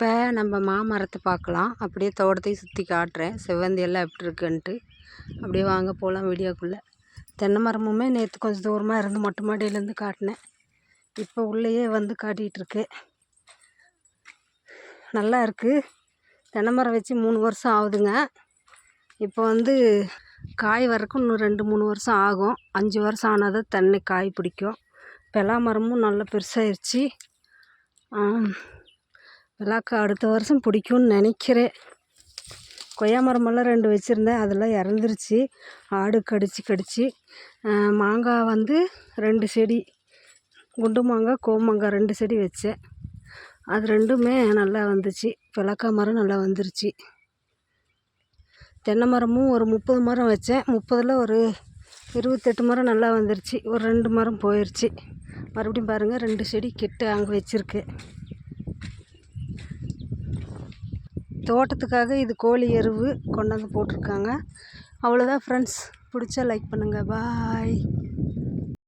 இப்போ நம்ம மாமரத்தை பார்க்கலாம் அப்படியே தோட்டத்தையும் சுற்றி காட்டுறேன். செவ்வந்தி எல்லாம் எப்படி இருக்குன்ட்டு. அப்படியே வாங்க போகலாம் வீடியோக்குள்ளே. தென்னை மரமுமே நேற்று கொஞ்சம் தூரமாக இருந்து மொட்டை மாடியிலேருந்து காட்டினேன். இப்போ உள்ளேயே வந்து காட்டிகிட்ருக்கு நல்லா இருக்குது தென்னை மரம் வச்சு மூணு வருஷம் ஆகுதுங்க. இப்போ வந்து காய் வரக்கும் இன்னும் ரெண்டு மூணு வருஷம் ஆகும். அஞ்சு வருஷம் ஆனால் தான் தென்னை காய் பிடிக்கும். பலா மரமும் நல்லா பெருசாகிருச்சு பலாக்கா அடுத்த வருஷம் பிடிக்கும்னு நினைக்கிறேன். கொய்யா மரமெல்லாம் ரெண்டு வச்சுருந்தேன். அதெல்லாம் இறந்துருச்சு. ஆடு கடிச்சு கடிச்சு. மாங்காய் வந்து ரெண்டு செடி குண்டு மாங்காய் கோமாங்காய் ரெண்டு செடி வச்சேன். அது ரெண்டுமே நல்லா வந்துச்சு. விளக்கா மரம் நல்லா வந்துருச்சு. தென்னை மரமும் ஒரு முப்பது மரம் வச்சேன். முப்பதில் ஒரு இருபத்தெட்டு மரம் நல்லா வந்துருச்சு. ஒரு ரெண்டு மரம் போயிடுச்சு மறுபடியும் பாருங்கள் ரெண்டு செடி கிட்ட அங்கே வச்சுருக்கேன் தோட்டத்துக்காக இது கோழி எருவு கொண்டாந்து போட்டிருக்காங்க. அவ்வளோதான் ஃப்ரெண்ட்ஸ் பிடிச்சா லைக் பண்ணுங்கள் பாய்